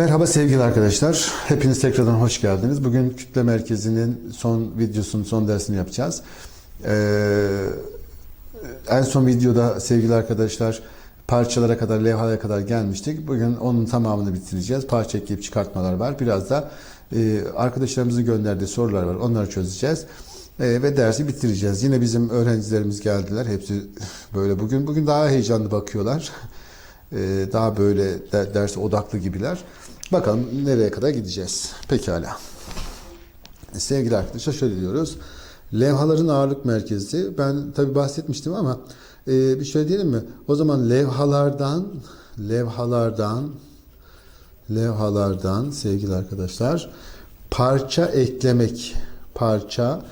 Merhaba sevgili arkadaşlar. Hepiniz tekrardan hoş geldiniz. Bugün kütle merkezinin son videosunun son dersini yapacağız. Ee, en son videoda sevgili arkadaşlar parçalara kadar, levhalara kadar gelmiştik. Bugün onun tamamını bitireceğiz. Parça ekleyip çıkartmalar var. Biraz da e, arkadaşlarımızın gönderdiği sorular var. Onları çözeceğiz. E, ve dersi bitireceğiz. Yine bizim öğrencilerimiz geldiler. Hepsi böyle bugün bugün daha heyecanlı bakıyorlar. E, daha böyle de, derse odaklı gibiler. Bakalım nereye kadar gideceğiz. Pekala. Sevgili arkadaşlar şöyle diyoruz. Levhaların ağırlık merkezi. Ben tabi bahsetmiştim ama e, bir şöyle diyelim mi? O zaman levhalardan levhalardan levhalardan sevgili arkadaşlar parça eklemek parça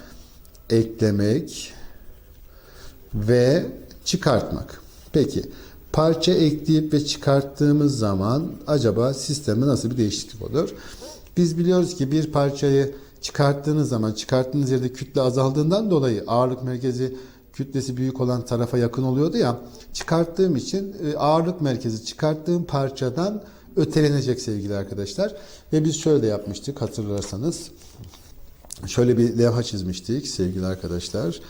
eklemek ve çıkartmak. Peki parça ekleyip ve çıkarttığımız zaman acaba sistemde nasıl bir değişiklik olur? Biz biliyoruz ki bir parçayı çıkarttığınız zaman çıkarttığınız yerde kütle azaldığından dolayı ağırlık merkezi kütlesi büyük olan tarafa yakın oluyordu ya. Çıkarttığım için e, ağırlık merkezi çıkarttığım parçadan ötelenecek sevgili arkadaşlar. Ve biz şöyle yapmıştık hatırlarsanız. Şöyle bir levha çizmiştik sevgili arkadaşlar.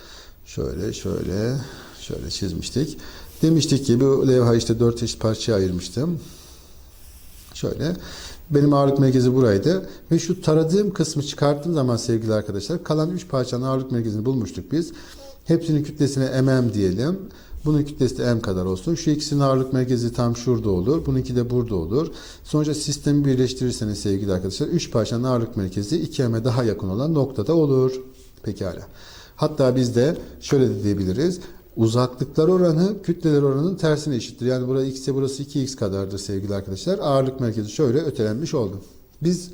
Şöyle şöyle şöyle çizmiştik. Demiştik ki bu levha işte dört eşit parçaya ayırmıştım. Şöyle. Benim ağırlık merkezi buraydı. Ve şu taradığım kısmı çıkarttığım zaman sevgili arkadaşlar kalan 3 parçanın ağırlık merkezini bulmuştuk biz. Hepsinin kütlesine mm diyelim. Bunun kütlesi de m kadar olsun. Şu ikisinin ağırlık merkezi tam şurada olur. Bununki de burada olur. Sonuçta sistemi birleştirirseniz sevgili arkadaşlar 3 parçanın ağırlık merkezi 2m'e daha yakın olan noktada olur. Pekala. Hatta biz de şöyle de diyebiliriz. Uzaklıklar oranı kütleler oranının tersine eşittir. Yani burası x'e burası 2x kadardır sevgili arkadaşlar. Ağırlık merkezi şöyle ötelenmiş oldu. Biz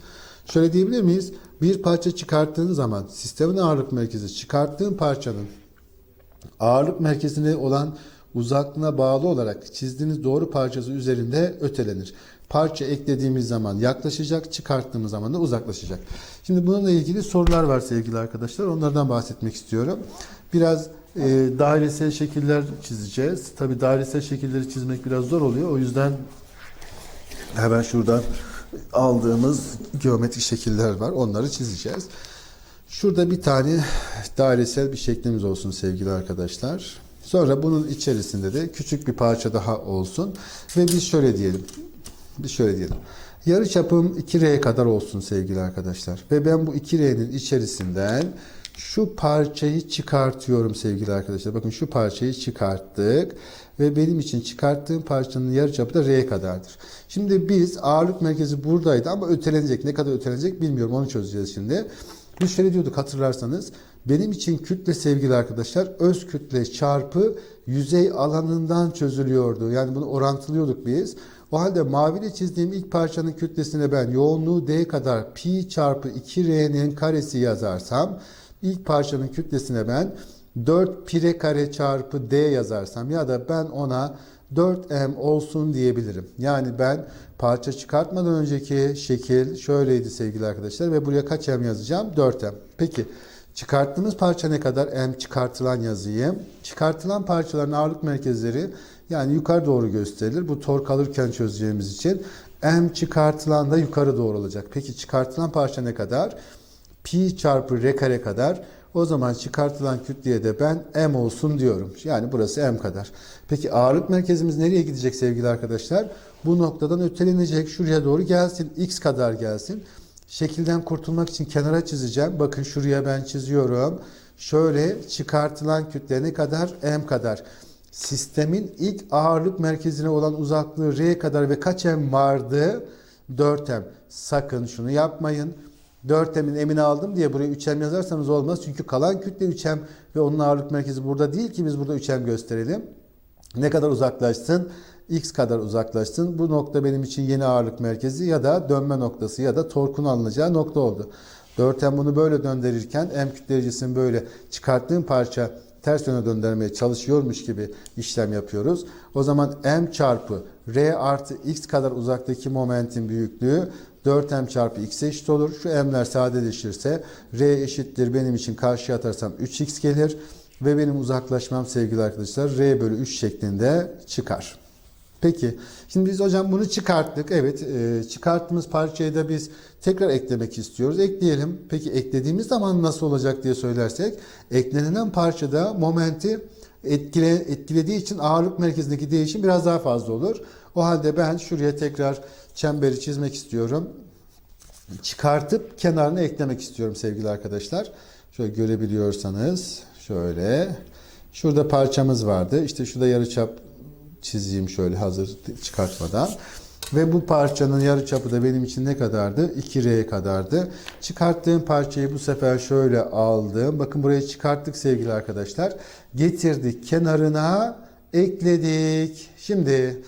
şöyle diyebilir miyiz? Bir parça çıkarttığın zaman sistemin ağırlık merkezi çıkarttığın parçanın ağırlık merkezine olan uzaklığına bağlı olarak çizdiğiniz doğru parçası üzerinde ötelenir. Parça eklediğimiz zaman yaklaşacak, çıkarttığımız zaman da uzaklaşacak. Şimdi bununla ilgili sorular var sevgili arkadaşlar. Onlardan bahsetmek istiyorum. Biraz e, dairesel şekiller çizeceğiz. Tabi dairesel şekilleri çizmek biraz zor oluyor. O yüzden hemen şuradan aldığımız geometrik şekiller var. Onları çizeceğiz. Şurada bir tane dairesel bir şeklimiz olsun sevgili arkadaşlar. Sonra bunun içerisinde de küçük bir parça daha olsun. Ve biz şöyle diyelim. Biz şöyle diyelim. Yarı çapım 2R kadar olsun sevgili arkadaşlar. Ve ben bu 2R'nin içerisinden şu parçayı çıkartıyorum sevgili arkadaşlar. Bakın şu parçayı çıkarttık. Ve benim için çıkarttığım parçanın yarıçapı da R kadardır. Şimdi biz ağırlık merkezi buradaydı ama ötelenecek. Ne kadar ötelenecek bilmiyorum. Onu çözeceğiz şimdi. Biz şöyle diyorduk hatırlarsanız. Benim için kütle sevgili arkadaşlar öz kütle çarpı yüzey alanından çözülüyordu. Yani bunu orantılıyorduk biz. O halde maviyle çizdiğim ilk parçanın kütlesine ben yoğunluğu D kadar pi çarpı 2R'nin karesi yazarsam ilk parçanın kütlesine ben 4 pi kare çarpı D yazarsam ya da ben ona 4m olsun diyebilirim. Yani ben parça çıkartmadan önceki şekil şöyleydi sevgili arkadaşlar ve buraya kaç m yazacağım? 4m. Peki çıkarttığımız parça ne kadar? m çıkartılan yazayım. Çıkartılan parçaların ağırlık merkezleri yani yukarı doğru gösterilir. Bu tork alırken çözeceğimiz için m çıkartılan da yukarı doğru olacak. Peki çıkartılan parça ne kadar? Pi çarpı r kare kadar. O zaman çıkartılan kütleye de ben m olsun diyorum. Yani burası m kadar. Peki ağırlık merkezimiz nereye gidecek sevgili arkadaşlar? Bu noktadan ötelenecek. Şuraya doğru gelsin. x kadar gelsin. Şekilden kurtulmak için kenara çizeceğim. Bakın şuraya ben çiziyorum. Şöyle çıkartılan kütle ne kadar? m kadar. Sistemin ilk ağırlık merkezine olan uzaklığı r kadar ve kaç m vardı? 4m. Sakın şunu yapmayın. 4m'in emini aldım diye buraya 3m yazarsanız olmaz. Çünkü kalan kütle 3m ve onun ağırlık merkezi burada değil ki biz burada 3m gösterelim. Ne kadar uzaklaşsın? x kadar uzaklaşsın. Bu nokta benim için yeni ağırlık merkezi ya da dönme noktası ya da torkun alınacağı nokta oldu. 4m bunu böyle döndürürken m kütlecisini böyle çıkarttığım parça ters yöne döndürmeye çalışıyormuş gibi işlem yapıyoruz. O zaman m çarpı r artı x kadar uzaktaki momentin büyüklüğü 4m çarpı x eşit olur. Şu m'ler sadeleşirse r eşittir benim için karşıya atarsam 3x gelir. Ve benim uzaklaşmam sevgili arkadaşlar r bölü 3 şeklinde çıkar. Peki. Şimdi biz hocam bunu çıkarttık. Evet. e, çıkarttığımız parçayı da biz tekrar eklemek istiyoruz. Ekleyelim. Peki eklediğimiz zaman nasıl olacak diye söylersek eklenilen parçada momenti etkile, etkilediği için ağırlık merkezindeki değişim biraz daha fazla olur. O halde ben şuraya tekrar çemberi çizmek istiyorum. Çıkartıp kenarına eklemek istiyorum sevgili arkadaşlar. Şöyle görebiliyorsanız şöyle. Şurada parçamız vardı. İşte şurada yarıçap çizeyim şöyle hazır çıkartmadan. Ve bu parçanın yarıçapı da benim için ne kadardı? 2R kadardı. Çıkarttığım parçayı bu sefer şöyle aldım. Bakın burayı çıkarttık sevgili arkadaşlar. Getirdik kenarına ekledik. Şimdi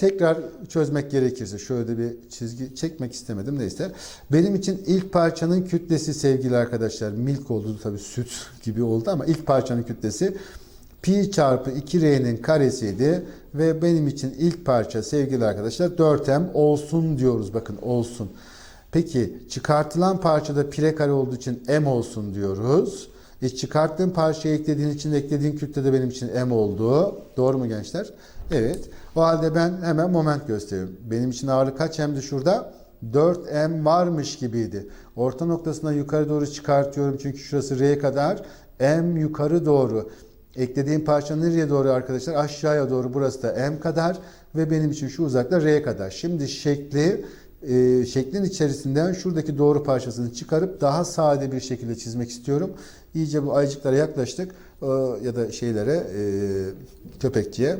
tekrar çözmek gerekirse şöyle bir çizgi çekmek istemedim neyse. Benim için ilk parçanın kütlesi sevgili arkadaşlar milk oldu tabii süt gibi oldu ama ilk parçanın kütlesi pi çarpı 2r'nin karesiydi ve benim için ilk parça sevgili arkadaşlar 4m olsun diyoruz bakın olsun. Peki çıkartılan parçada pire kare olduğu için m olsun diyoruz. E çıkarttığım parçayı eklediğin için eklediğin kütle de benim için m oldu. Doğru mu gençler? Evet. O halde ben hemen moment gösteriyorum. Benim için ağırlık kaç m'di şurada? 4m varmış gibiydi. Orta noktasından yukarı doğru çıkartıyorum çünkü şurası r kadar. m yukarı doğru. Eklediğim parça nereye doğru arkadaşlar? Aşağıya doğru. Burası da m kadar ve benim için şu uzakta r kadar. Şimdi şekli e, şeklin içerisinden şuradaki doğru parçasını çıkarıp daha sade bir şekilde çizmek istiyorum. İyice bu ayıcıklara yaklaştık e, ya da şeylere e, köpekçiye.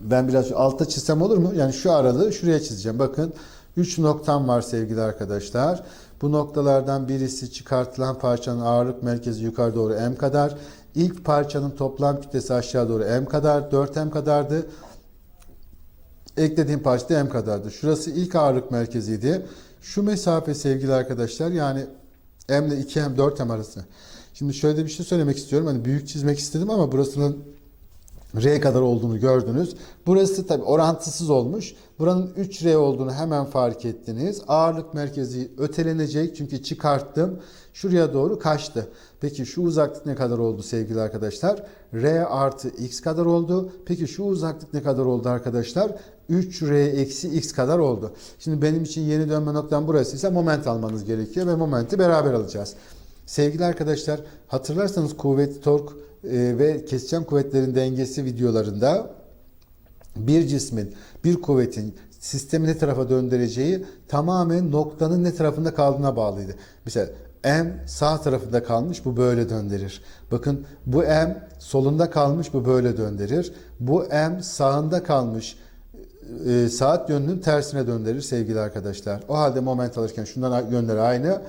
Ben biraz şu altta çizsem olur mu? Yani şu aralığı şuraya çizeceğim. Bakın 3 noktam var sevgili arkadaşlar. Bu noktalardan birisi çıkartılan parçanın ağırlık merkezi yukarı doğru m kadar. İlk parçanın toplam kütlesi aşağı doğru m kadar, 4m kadardı. Eklediğim parça da m kadardı. Şurası ilk ağırlık merkeziydi. Şu mesafe sevgili arkadaşlar yani m ile 2m 4m arası. Şimdi şöyle bir şey söylemek istiyorum. Hani büyük çizmek istedim ama burasının R kadar olduğunu gördünüz. Burası tabi orantısız olmuş. Buranın 3R olduğunu hemen fark ettiniz. Ağırlık merkezi ötelenecek çünkü çıkarttım. Şuraya doğru kaçtı. Peki şu uzaklık ne kadar oldu sevgili arkadaşlar? R artı X kadar oldu. Peki şu uzaklık ne kadar oldu arkadaşlar? 3R eksi X kadar oldu. Şimdi benim için yeni dönme noktam burası ise moment almanız gerekiyor ve momenti beraber alacağız. Sevgili arkadaşlar hatırlarsanız kuvvet, tork e, ve keseceğim kuvvetlerin dengesi videolarında bir cismin, bir kuvvetin sistemi ne tarafa döndüreceği tamamen noktanın ne tarafında kaldığına bağlıydı. Mesela M sağ tarafında kalmış bu böyle döndürür. Bakın bu M solunda kalmış bu böyle döndürür. Bu M sağında kalmış e, saat yönünün tersine döndürür sevgili arkadaşlar. O halde moment alırken şundan yönleri aynı.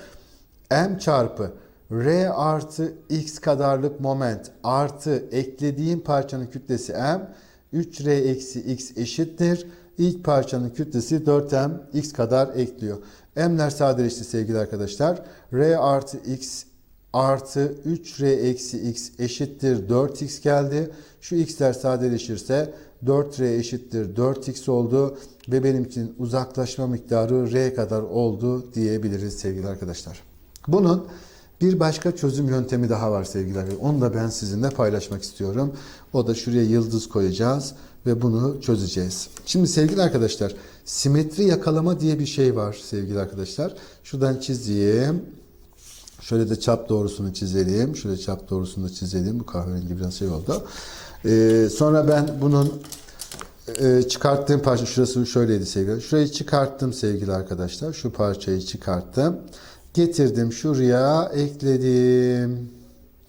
M çarpı R artı X kadarlık moment artı eklediğim parçanın kütlesi M 3R eksi X eşittir. İlk parçanın kütlesi 4M X kadar ekliyor. M'ler sadeleşti sevgili arkadaşlar. R artı X artı 3R eksi X eşittir 4X geldi. Şu X'ler sadeleşirse 4R eşittir 4X oldu. Ve benim için uzaklaşma miktarı R kadar oldu diyebiliriz sevgili arkadaşlar. Bunun bir başka çözüm yöntemi daha var sevgili arkadaşlar. Onu da ben sizinle paylaşmak istiyorum. O da şuraya yıldız koyacağız ve bunu çözeceğiz. Şimdi sevgili arkadaşlar, simetri yakalama diye bir şey var sevgili arkadaşlar. Şuradan çizeyim. Şöyle de çap doğrusunu çizelim. Şöyle çap doğrusunu da çizelim. Bu kahverengi biraz şey oldu. Ee, sonra ben bunun e, çıkarttığım parça şurası şöyleydi sevgili. Şurayı çıkarttım sevgili arkadaşlar. Şu parçayı çıkarttım. Getirdim şuraya ekledim.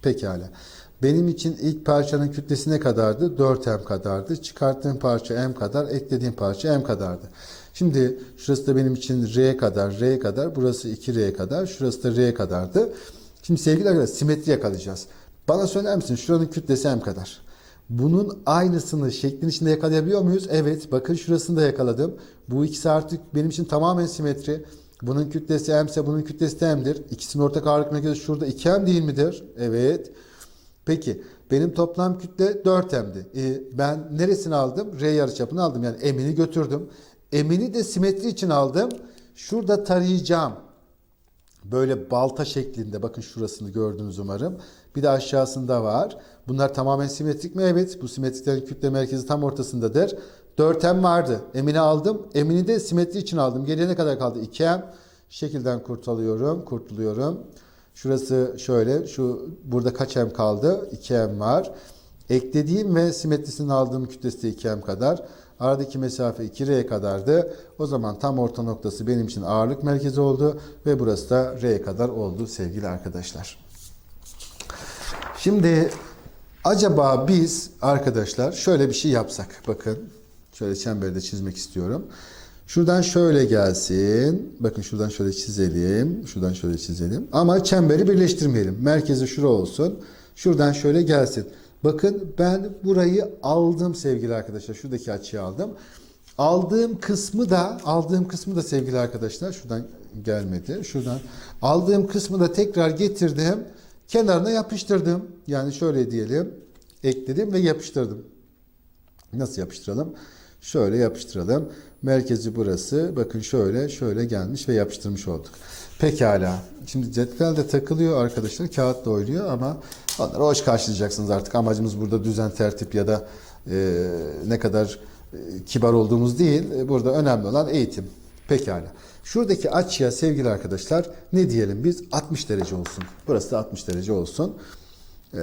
Pekala. Benim için ilk parçanın kütlesi ne kadardı? 4m kadardı. Çıkarttığım parça m kadar, eklediğim parça m kadardı. Şimdi şurası da benim için r kadar, r kadar. Burası 2r kadar. Şurası da r kadardı. Şimdi sevgili arkadaşlar simetri yakalayacağız. Bana söyler misin şuranın kütlesi m kadar. Bunun aynısını şeklin içinde yakalayabiliyor muyuz? Evet. Bakın şurasını da yakaladım. Bu ikisi artık benim için tamamen simetri. Bunun kütlesi m ise bunun kütlesi de m'dir. İkisinin ortak ağırlık merkezi şurada 2m değil midir? Evet. Peki benim toplam kütle 4m'di. Ee, ben neresini aldım? R yarıçapını aldım. Yani m'ini götürdüm. M'ini de simetri için aldım. Şurada tarayacağım. Böyle balta şeklinde. Bakın şurasını gördünüz umarım. Bir de aşağısında var. Bunlar tamamen simetrik mi? Evet. Bu simetriklerin kütle merkezi tam ortasındadır. 4M vardı. Emini aldım. Emini de simetri için aldım. Geriye ne kadar kaldı? 2M. Şekilden kurtuluyorum. Kurtuluyorum. Şurası şöyle. Şu burada kaç M kaldı? 2M var. Eklediğim ve simetrisini aldığım kütlesi de 2M kadar. Aradaki mesafe 2R kadardı. O zaman tam orta noktası benim için ağırlık merkezi oldu ve burası da R kadar oldu sevgili arkadaşlar. Şimdi acaba biz arkadaşlar şöyle bir şey yapsak. Bakın şöyle çemberde çizmek istiyorum. Şuradan şöyle gelsin. Bakın şuradan şöyle çizelim. Şuradan şöyle çizelim. Ama çemberi birleştirmeyelim. Merkezi şura olsun. Şuradan şöyle gelsin. Bakın ben burayı aldım sevgili arkadaşlar. Şuradaki açıyı aldım. Aldığım kısmı da aldığım kısmı da sevgili arkadaşlar şuradan gelmedi. Şuradan aldığım kısmı da tekrar getirdim. Kenarına yapıştırdım. Yani şöyle diyelim. Ekledim ve yapıştırdım. Nasıl yapıştıralım? Şöyle yapıştıralım. Merkezi burası. Bakın şöyle şöyle gelmiş ve yapıştırmış olduk. Pekala. Şimdi cetvelde takılıyor arkadaşlar. Kağıtla oynuyor ama onları hoş karşılayacaksınız artık. Amacımız burada düzen, tertip ya da e, ne kadar e, kibar olduğumuz değil. E, Burada önemli olan eğitim. Pekala. Şuradaki açıya sevgili arkadaşlar ne diyelim biz? 60 derece olsun. Burası da 60 derece olsun. Ee,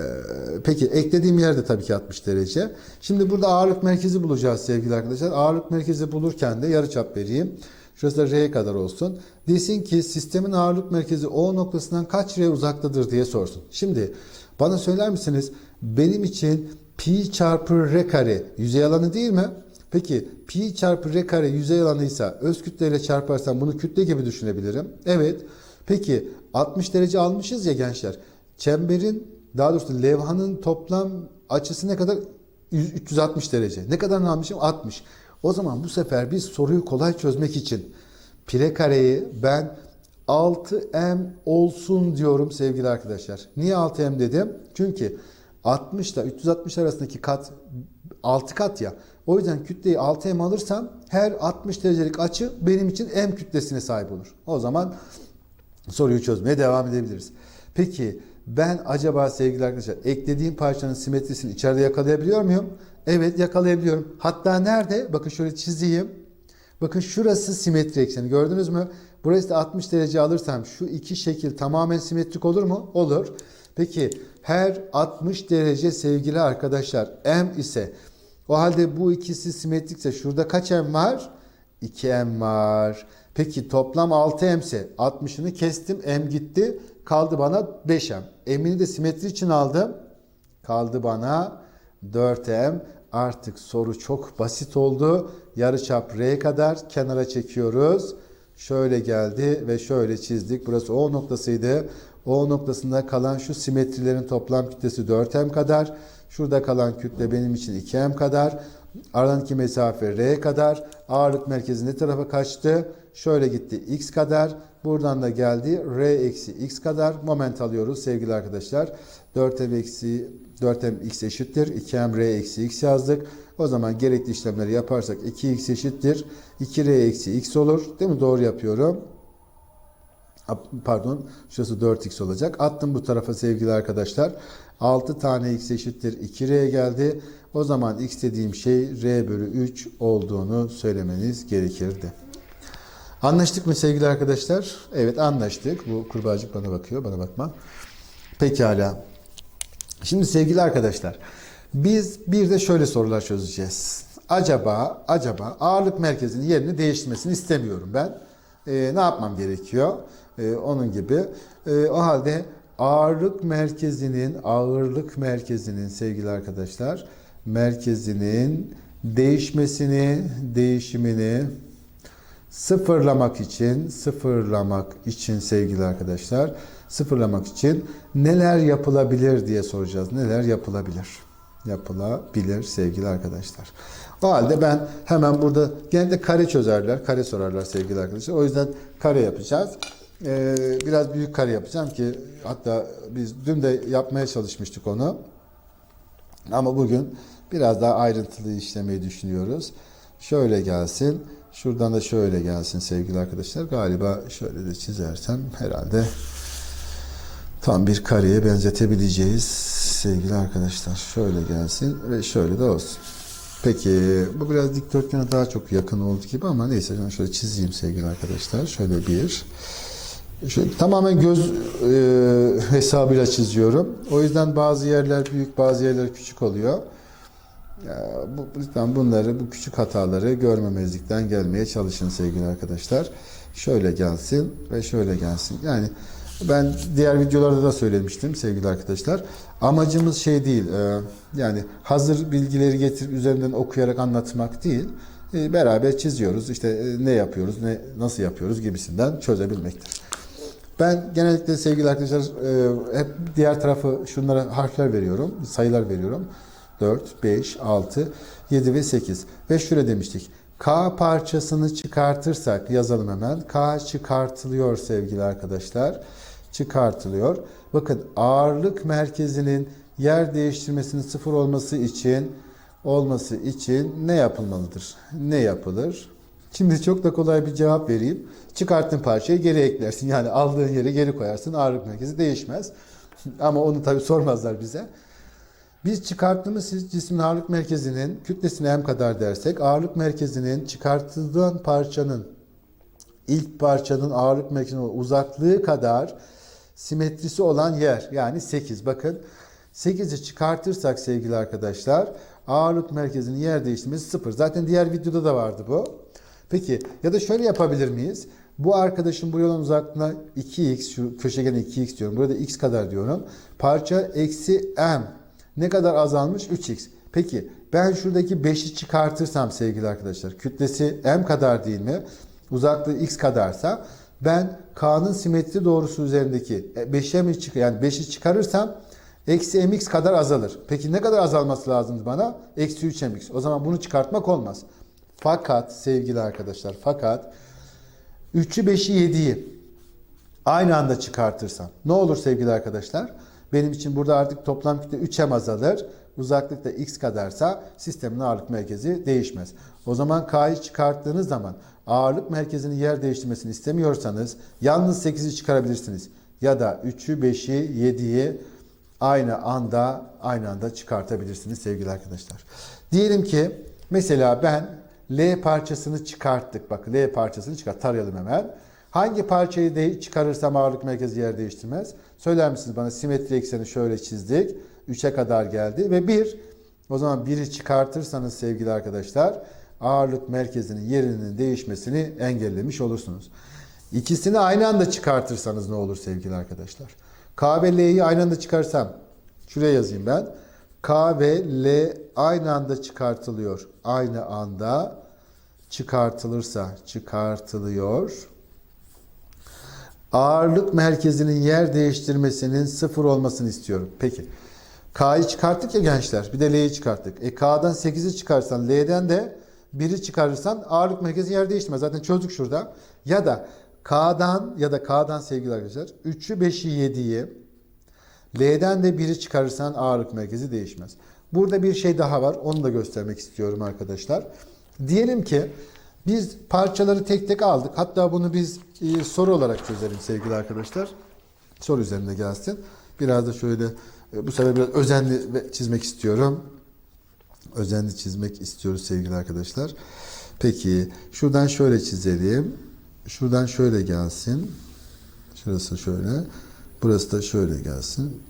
peki eklediğim yerde tabii ki 60 derece. Şimdi burada ağırlık merkezi bulacağız sevgili arkadaşlar. Ağırlık merkezi bulurken de yarıçap vereyim. Şurası da R kadar olsun. Desin ki sistemin ağırlık merkezi O noktasından kaç R uzaktadır diye sorsun. Şimdi bana söyler misiniz? Benim için pi çarpı R kare yüzey alanı değil mi? Peki pi çarpı R kare yüzey alanıysa öz kütleyle çarparsam bunu kütle gibi düşünebilirim. Evet. Peki 60 derece almışız ya gençler. Çemberin daha doğrusu levhanın toplam açısı ne kadar? 100 360 derece. Ne kadar almışım? 60. O zaman bu sefer biz soruyu kolay çözmek için pire kareyi ben 6m olsun diyorum sevgili arkadaşlar. Niye 6m dedim? Çünkü 60 ile 360 arasındaki kat 6 kat ya. O yüzden kütleyi 6m alırsam her 60 derecelik açı benim için m kütlesine sahip olur. O zaman soruyu çözmeye devam edebiliriz. Peki ben acaba sevgili arkadaşlar eklediğim parçanın simetrisini içeride yakalayabiliyor muyum? Evet yakalayabiliyorum. Hatta nerede? Bakın şöyle çizeyim. Bakın şurası simetri ekseni gördünüz mü? Burası da 60 derece alırsam şu iki şekil tamamen simetrik olur mu? Olur. Peki her 60 derece sevgili arkadaşlar m ise o halde bu ikisi simetrikse şurada kaç m var? 2m var. Peki toplam 6m ise 60'ını kestim m gitti. Kaldı bana 5m. M'ini de simetri için aldım. Kaldı bana 4m. Artık soru çok basit oldu. Yarıçap R kadar kenara çekiyoruz. Şöyle geldi ve şöyle çizdik. Burası O noktasıydı. O noktasında kalan şu simetrilerin toplam kütlesi 4m kadar. Şurada kalan kütle benim için 2m kadar. Aradaki mesafe r kadar. Ağırlık merkezi ne tarafa kaçtı? Şöyle gitti x kadar. Buradan da geldi r eksi x kadar. Moment alıyoruz sevgili arkadaşlar. 4m eksi 4m x eşittir. 2m r eksi x yazdık. O zaman gerekli işlemleri yaparsak 2x eşittir. 2r eksi x olur. Değil mi? Doğru yapıyorum. Pardon şurası 4x olacak. Attım bu tarafa sevgili arkadaşlar. 6 tane x eşittir 2r geldi. O zaman x dediğim şey r bölü 3 olduğunu söylemeniz gerekirdi. Anlaştık mı sevgili arkadaşlar? Evet anlaştık. Bu kurbağacık bana bakıyor. Bana bakma. Pekala. Şimdi sevgili arkadaşlar. Biz bir de şöyle sorular çözeceğiz. Acaba acaba ağırlık merkezinin yerini değiştirmesini istemiyorum ben. Ee, ne yapmam gerekiyor? Ee, onun gibi. Ee, o halde ağırlık merkezinin ağırlık merkezinin sevgili arkadaşlar merkezinin değişmesini, değişimini sıfırlamak için, sıfırlamak için sevgili arkadaşlar, sıfırlamak için neler yapılabilir diye soracağız. Neler yapılabilir? Yapılabilir sevgili arkadaşlar. O halde ben hemen burada genelde kare çözerler, kare sorarlar sevgili arkadaşlar. O yüzden kare yapacağız. Ee, biraz büyük kare yapacağım ki hatta biz dün de yapmaya çalışmıştık onu. Ama bugün biraz daha ayrıntılı işlemeyi düşünüyoruz. Şöyle gelsin. Şuradan da şöyle gelsin sevgili arkadaşlar. Galiba şöyle de çizersem herhalde tam bir kareye benzetebileceğiz sevgili arkadaşlar. Şöyle gelsin ve şöyle de olsun. Peki bu biraz dikdörtgene daha çok yakın oldu gibi ama neyse ben şöyle çizeyim sevgili arkadaşlar. Şöyle bir. Şöyle tamamen göz e, hesabıyla çiziyorum. O yüzden bazı yerler büyük bazı yerler küçük oluyor. Ya, bu, lütfen bunları, bu küçük hataları görmemezlikten gelmeye çalışın sevgili arkadaşlar. Şöyle gelsin ve şöyle gelsin. Yani ben diğer videolarda da söylemiştim sevgili arkadaşlar. Amacımız şey değil, e, yani hazır bilgileri getirip üzerinden okuyarak anlatmak değil. E, beraber çiziyoruz, işte e, ne yapıyoruz, ne nasıl yapıyoruz gibisinden çözebilmektir. Ben genellikle sevgili arkadaşlar e, hep diğer tarafı şunlara harfler veriyorum, sayılar veriyorum. 4, 5, 6, 7 ve 8. Ve şöyle demiştik. K parçasını çıkartırsak yazalım hemen. K çıkartılıyor sevgili arkadaşlar. Çıkartılıyor. Bakın ağırlık merkezinin yer değiştirmesinin sıfır olması için olması için ne yapılmalıdır? Ne yapılır? Şimdi çok da kolay bir cevap vereyim. Çıkarttığın parçayı geri eklersin. Yani aldığın yere geri koyarsın. Ağırlık merkezi değişmez. Ama onu tabii sormazlar bize. Biz çıkarttığımız cismin ağırlık merkezinin kütlesine m kadar dersek ağırlık merkezinin çıkartılan parçanın ilk parçanın ağırlık merkezine olan uzaklığı kadar simetrisi olan yer yani 8 bakın 8'i çıkartırsak sevgili arkadaşlar ağırlık merkezinin yer değiştirmesi 0. Zaten diğer videoda da vardı bu. Peki ya da şöyle yapabilir miyiz? Bu arkadaşın buraya olan uzaklığına 2x şu köşegene 2x diyorum. Burada x kadar diyorum. Parça eksi m ne kadar azalmış? 3x. Peki ben şuradaki 5'i çıkartırsam sevgili arkadaşlar kütlesi m kadar değil mi? Uzaklığı x kadarsa ben k'nın simetri doğrusu üzerindeki 5'e mi çık yani 5'i çıkarırsam eksi mx kadar azalır. Peki ne kadar azalması lazım bana? Eksi 3 mx. O zaman bunu çıkartmak olmaz. Fakat sevgili arkadaşlar fakat 3'ü 5'i 7'yi aynı anda çıkartırsam ne olur sevgili arkadaşlar? Benim için burada artık toplam kütle 3'e azalır. Uzaklık da x kadarsa sistemin ağırlık merkezi değişmez. O zaman k'yı çıkarttığınız zaman ağırlık merkezinin yer değiştirmesini istemiyorsanız yalnız 8'i çıkarabilirsiniz. Ya da 3'ü, 5'i, 7'yi aynı anda aynı anda çıkartabilirsiniz sevgili arkadaşlar. Diyelim ki mesela ben L parçasını çıkarttık. Bak L parçasını çıkart. Tarayalım hemen. Hangi parçayı de çıkarırsam ağırlık merkezi yer değiştirmez? Söyler misiniz bana? Simetri ekseni şöyle çizdik. 3'e kadar geldi ve 1. O zaman 1'i çıkartırsanız sevgili arkadaşlar ağırlık merkezinin yerinin değişmesini engellemiş olursunuz. İkisini aynı anda çıkartırsanız ne olur sevgili arkadaşlar? K ve L'yi aynı anda çıkarsam şuraya yazayım ben. K ve L aynı anda çıkartılıyor. Aynı anda çıkartılırsa çıkartılıyor. Ağırlık merkezinin yer değiştirmesinin sıfır olmasını istiyorum. Peki. K'yı çıkarttık ya gençler. Bir de L'yi çıkarttık. E K'dan 8'i çıkarsan L'den de 1'i çıkarırsan ağırlık merkezi yer değiştirmez. Zaten çözdük şurada. Ya da K'dan ya da K'dan sevgili arkadaşlar 3'ü 5'i 7'yi L'den de 1'i çıkarırsan ağırlık merkezi değişmez. Burada bir şey daha var. Onu da göstermek istiyorum arkadaşlar. Diyelim ki biz parçaları tek tek aldık. Hatta bunu biz e, soru olarak çözelim sevgili arkadaşlar. Soru üzerinde gelsin. Biraz da şöyle e, bu sefer biraz özenli çizmek istiyorum. Özenli çizmek istiyoruz sevgili arkadaşlar. Peki şuradan şöyle çizelim. Şuradan şöyle gelsin. Şurası şöyle. Burası da şöyle gelsin.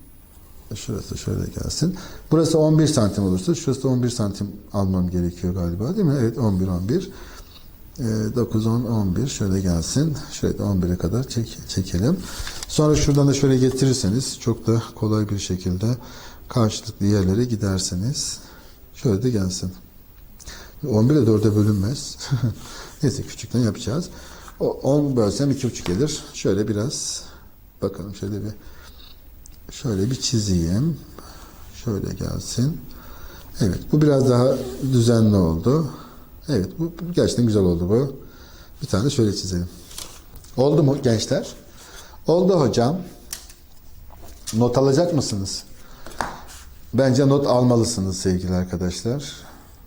Şurası şöyle gelsin. Burası 11 santim olursa şurası da 11 santim almam gerekiyor galiba değil mi? Evet 11 11. Ee, 9 10 11 şöyle gelsin. Şöyle de 11'e kadar çek, çekelim. Sonra şuradan da şöyle getirirseniz çok da kolay bir şekilde karşılıklı yerlere giderseniz şöyle de gelsin. 11 de 4'e bölünmez. Neyse küçükten yapacağız. O 10 bölsem 2,5 gelir. Şöyle biraz bakalım şöyle bir şöyle bir çizeyim. Şöyle gelsin. Evet bu biraz daha düzenli oldu. Evet bu bu gerçekten güzel oldu bu. Bir tane şöyle çizelim. Oldu mu gençler? Oldu hocam. Not alacak mısınız? Bence not almalısınız sevgili arkadaşlar.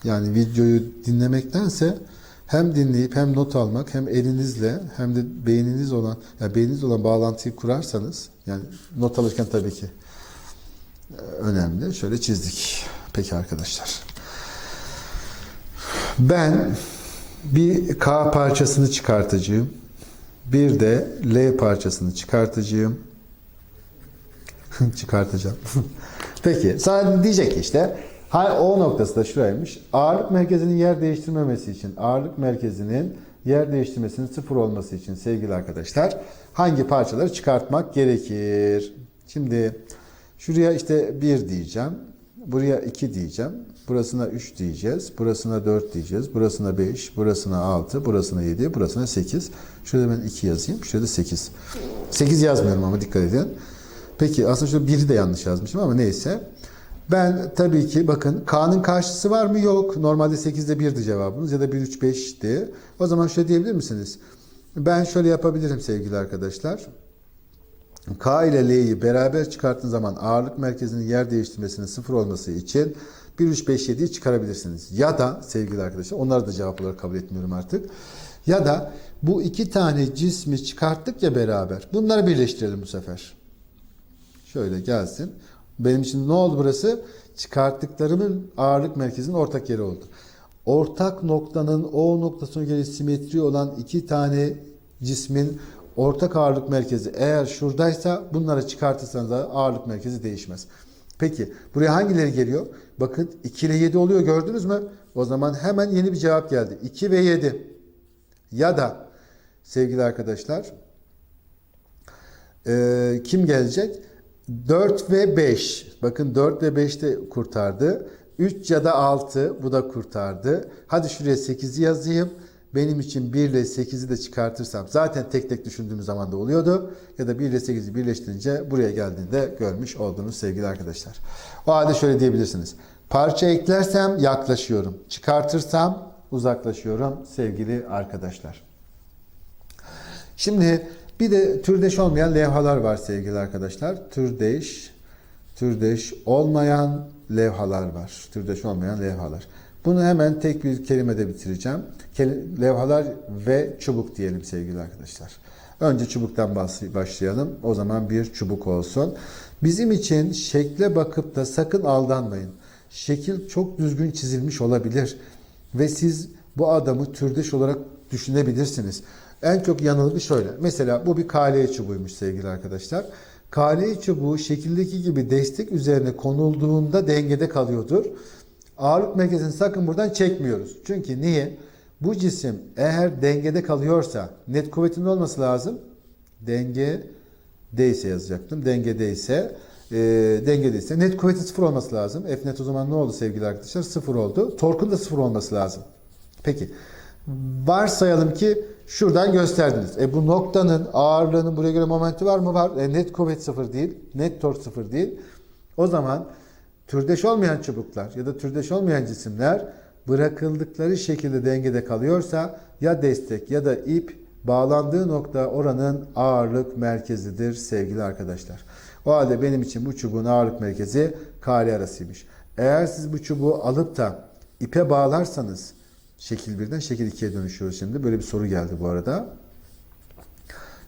Yani videoyu dinlemektense hem dinleyip hem not almak hem elinizle hem de beyniniz olan ya beyniniz olan bağlantıyı kurarsanız yani not alırken tabii ki e, önemli. Şöyle çizdik. Peki arkadaşlar. Ben bir K parçasını çıkartacağım. Bir de L parçasını çıkartacağım. Çıkartacağım. Peki. Sana diyecek işte ha, o noktası da şuraymış. Ağırlık merkezinin yer değiştirmemesi için ağırlık merkezinin yer değiştirmesinin sıfır olması için sevgili arkadaşlar hangi parçaları çıkartmak gerekir? Şimdi şuraya işte 1 diyeceğim. Buraya 2 diyeceğim. Burasına 3 diyeceğiz. Burasına 4 diyeceğiz. Burasına 5, burasına 6, burasına 7, burasına 8. Şurada ben 2 yazayım. Şurada 8. 8 yazmıyorum ama dikkat edin. Peki aslında şurada 1'i de yanlış yazmışım ama neyse. Ben tabii ki bakın K'nın karşısı var mı? Yok. Normalde 8'de 1'di cevabımız ya da 1, 3, 5'ti. O zaman şöyle diyebilir misiniz? Ben şöyle yapabilirim sevgili arkadaşlar. K ile L'yi beraber çıkarttığın zaman ağırlık merkezinin yer değiştirmesinin sıfır olması için 1, 3, 5, 7'yi çıkarabilirsiniz. Ya da sevgili arkadaşlar onları da cevap olarak kabul etmiyorum artık. Ya da bu iki tane cismi çıkarttık ya beraber. Bunları birleştirelim bu sefer. Şöyle gelsin. Benim için ne oldu burası? Çıkarttıklarımın ağırlık merkezinin ortak yeri oldu. Ortak noktanın o noktasına göre simetri olan iki tane cismin ortak ağırlık merkezi eğer şuradaysa bunları çıkartırsanız da ağırlık merkezi değişmez. Peki buraya hangileri geliyor? Bakın 2 ile 7 oluyor gördünüz mü? O zaman hemen yeni bir cevap geldi. 2 ve 7. Ya da sevgili arkadaşlar ee, kim gelecek? 4 ve 5. Bakın 4 ve 5 de kurtardı. 3 ya da 6 bu da kurtardı. Hadi şuraya 8'i yazayım. Benim için 1 ile 8'i de çıkartırsam zaten tek tek düşündüğümüz zaman da oluyordu. Ya da 1 ile 8'i birleştirince buraya geldiğinde görmüş olduğunuz sevgili arkadaşlar. O halde şöyle diyebilirsiniz. Parça eklersem yaklaşıyorum. Çıkartırsam uzaklaşıyorum sevgili arkadaşlar. Şimdi bir de türdeş olmayan levhalar var sevgili arkadaşlar. Türdeş, türdeş olmayan levhalar var. Türdeş olmayan levhalar. Bunu hemen tek bir kelimede bitireceğim. Levhalar ve çubuk diyelim sevgili arkadaşlar. Önce çubuktan başlayalım. O zaman bir çubuk olsun. Bizim için şekle bakıp da sakın aldanmayın. Şekil çok düzgün çizilmiş olabilir. Ve siz bu adamı türdeş olarak düşünebilirsiniz. En çok yanılgı şöyle. Mesela bu bir KL çubuğuymuş sevgili arkadaşlar. KL çubuğu şekildeki gibi destek üzerine konulduğunda dengede kalıyordur. Ağırlık merkezini sakın buradan çekmiyoruz. Çünkü niye? Bu cisim eğer dengede kalıyorsa net kuvvetin olması lazım? Denge değilse yazacaktım. Dengedeyse e, dengedeyse net kuvveti sıfır olması lazım. F net o zaman ne oldu sevgili arkadaşlar? Sıfır oldu. Torkun da sıfır olması lazım. Peki varsayalım ki şuradan gösterdiniz. E bu noktanın ağırlığının buraya göre momenti var mı? Var. E net kuvvet sıfır değil. Net tork sıfır değil. O zaman türdeş olmayan çubuklar ya da türdeş olmayan cisimler bırakıldıkları şekilde dengede kalıyorsa ya destek ya da ip bağlandığı nokta oranın ağırlık merkezidir sevgili arkadaşlar. O halde benim için bu çubuğun ağırlık merkezi kale arasıymış. Eğer siz bu çubuğu alıp da ipe bağlarsanız şekil 1'den şekil 2'ye dönüşüyoruz şimdi. Böyle bir soru geldi bu arada.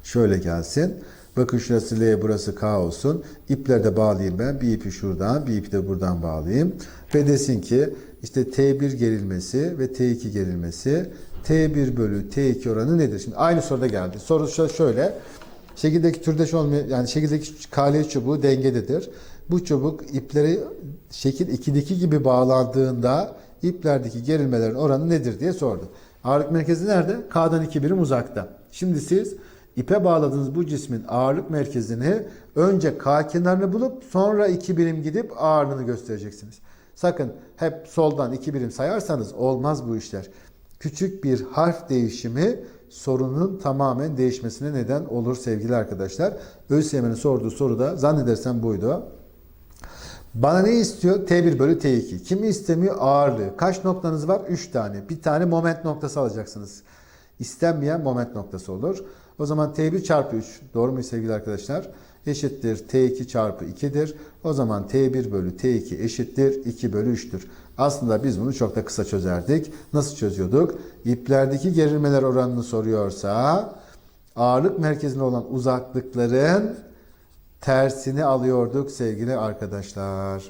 Şöyle gelsin. Bakın şurası L, burası K olsun. İpleri de bağlayayım ben. Bir ipi şuradan, bir ipi de buradan bağlayayım. Ve desin ki işte T1 gerilmesi ve T2 gerilmesi T1 bölü T2 oranı nedir? Şimdi aynı soruda geldi. Soru şö- şöyle. Şekildeki türdeş olmayan yani şekildeki KL çubuğu dengededir. Bu çubuk ipleri şekil 2'deki gibi bağlandığında iplerdeki gerilmelerin oranı nedir diye sordu. Ağırlık merkezi nerede? K'dan 2 birim uzakta. Şimdi siz ipe bağladığınız bu cismin ağırlık merkezini önce K kenarını bulup sonra 2 birim gidip ağırlığını göstereceksiniz. Sakın hep soldan 2 birim sayarsanız olmaz bu işler. Küçük bir harf değişimi sorunun tamamen değişmesine neden olur sevgili arkadaşlar. ÖSYM'nin sorduğu soru da zannedersem buydu. Bana ne istiyor? T1 bölü T2. Kimi istemiyor? Ağırlığı. Kaç noktanız var? 3 tane. Bir tane moment noktası alacaksınız. İstenmeyen moment noktası olur. O zaman T1 çarpı 3. Doğru mu sevgili arkadaşlar? Eşittir T2 çarpı 2'dir. O zaman T1 bölü T2 eşittir 2 bölü 3'tür. Aslında biz bunu çok da kısa çözerdik. Nasıl çözüyorduk? İplerdeki gerilmeler oranını soruyorsa ağırlık merkezine olan uzaklıkların tersini alıyorduk sevgili arkadaşlar.